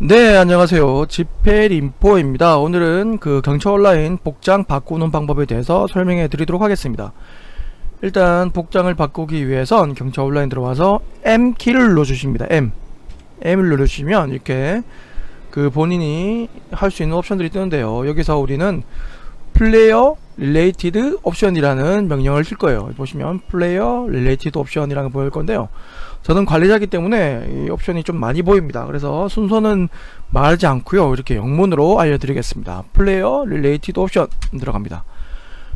네, 안녕하세요. 집회림포입니다. 오늘은 그 경찰 온라인 복장 바꾸는 방법에 대해서 설명해 드리도록 하겠습니다. 일단 복장을 바꾸기 위해선 경찰 온라인 들어와서 M 키를 눌러 주십니다. M. M을 눌러 주시면 이렇게 그 본인이 할 수 있는 옵션들이 뜨는데요. 여기서 우리는 플레이어 릴레이티드 옵션이라는 명령을 쓸 거예요. 보시면 플레이어 릴레이티드 옵션이라는 게 보일 건데요. 저는 관리자기 때문에 이 옵션이 좀 많이 보입니다. 그래서 순서는 말하지 않고요. 이렇게 영문으로 알려드리겠습니다. 플레이어 릴레이티드 옵션 들어갑니다.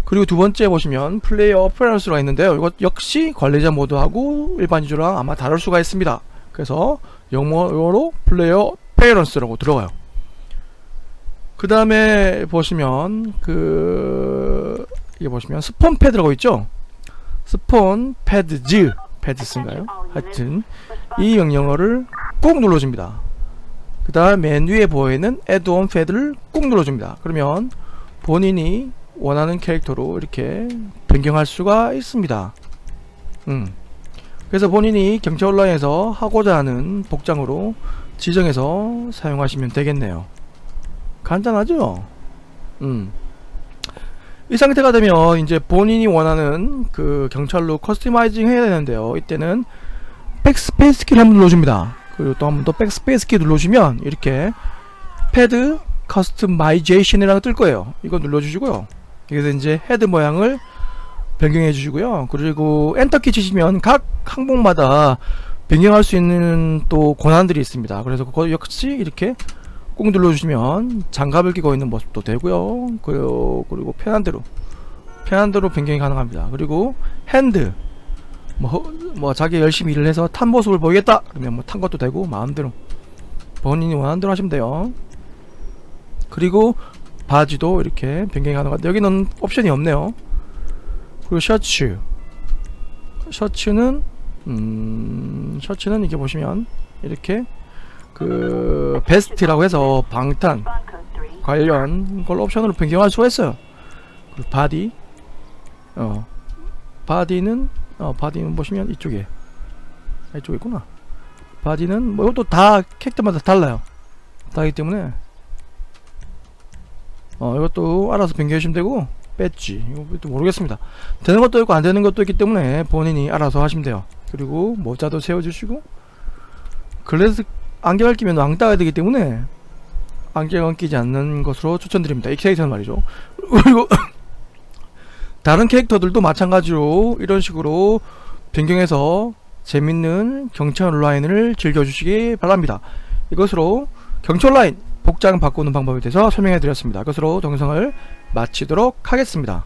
그리고 두 번째 보시면 플레이어 프레런스가 있는데요. 이것 역시 관리자 모드하고 일반 유저랑 아마 다를 수가 있습니다. 그래서 영어로 플레이어 페이런스라고 들어가요. 그 다음에 보시면 그 이게 보시면 스폰 패드라고 있죠. 스폰 패드즈 패드스인가요? 하여튼 이 명령어를 꼭 눌러줍니다. 그 다음 맨 위에 보이는 애드온 패드를 꼭 눌러줍니다. 그러면 본인이 원하는 캐릭터로 이렇게 변경할 수가 있습니다. 음. 그래서 본인이 경찰 온라인에서 하고자 하는 복장으로 지정해서 사용하시면 되겠네요. 간단하죠? 음. 이 상태가 되면 이제 본인이 원하는 그 경찰로 커스터마이징 해야 되는데요. 이때는 백스페이스 키를 한번 눌러줍니다. 그리고 또 한번 더 백스페이스 키 눌러주면 이렇게 패드 커스터마이제이션이라고 뜰 거예요. 이거 눌러주시고요. 여기서 이제 헤드 모양을 변경해 주시고요. 그리고 엔터키 치시면 각 항목마다 변경할 수 있는 또 권한들이 있습니다. 그래서 그거 역시 이렇게 꼭 눌러주시면 장갑을 끼고 있는 모습도 되고요. 그리고, 편한 대로 편한 대로 변경이 가능합니다. 그리고 핸드 뭐, 뭐 자기 열심히 일을 해서 탄 모습을 보이겠다 그러면 뭐 탄 것도 되고 마음대로 본인이 원하는 대로 하시면 돼요. 그리고 바지도 이렇게 변경이 가능합니다. 여기는 옵션이 없네요. 그리고 셔츠 셔츠는 음 셔츠는 이렇게 보시면 이렇게 그 베스트라고 해서 방탄 관련 걸 옵션으로 변경할 수가 있어요. 그리고 바디 어 바디는 어 바디는 보시면 이쪽에 아, 이쪽에 있구나. 바디는 뭐 이것도 다 캐릭터마다 달라요. 다기 때문에 어 이것도 알아서 변경해 주시면 되고 배지 이것도 모르겠습니다. 되는 것도 있고 안 되는 것도 있기 때문에 본인이 알아서 하시면 돼요. 그리고 모자도 세워주시고 글래스 안경을 끼면 왕따가 되기 때문에 안경을 끼지 않는 것으로 추천드립니다. 이 캐릭터는 말이죠. 그리고 다른 캐릭터들도 마찬가지로 이런 식으로 변경해서 재밌는 경찰 온라인을 즐겨주시기 바랍니다. 이것으로 경찰 온라인 복장 바꾸는 방법에 대해서 설명해 드렸습니다. 이것으로 동영상을 마치도록 하겠습니다.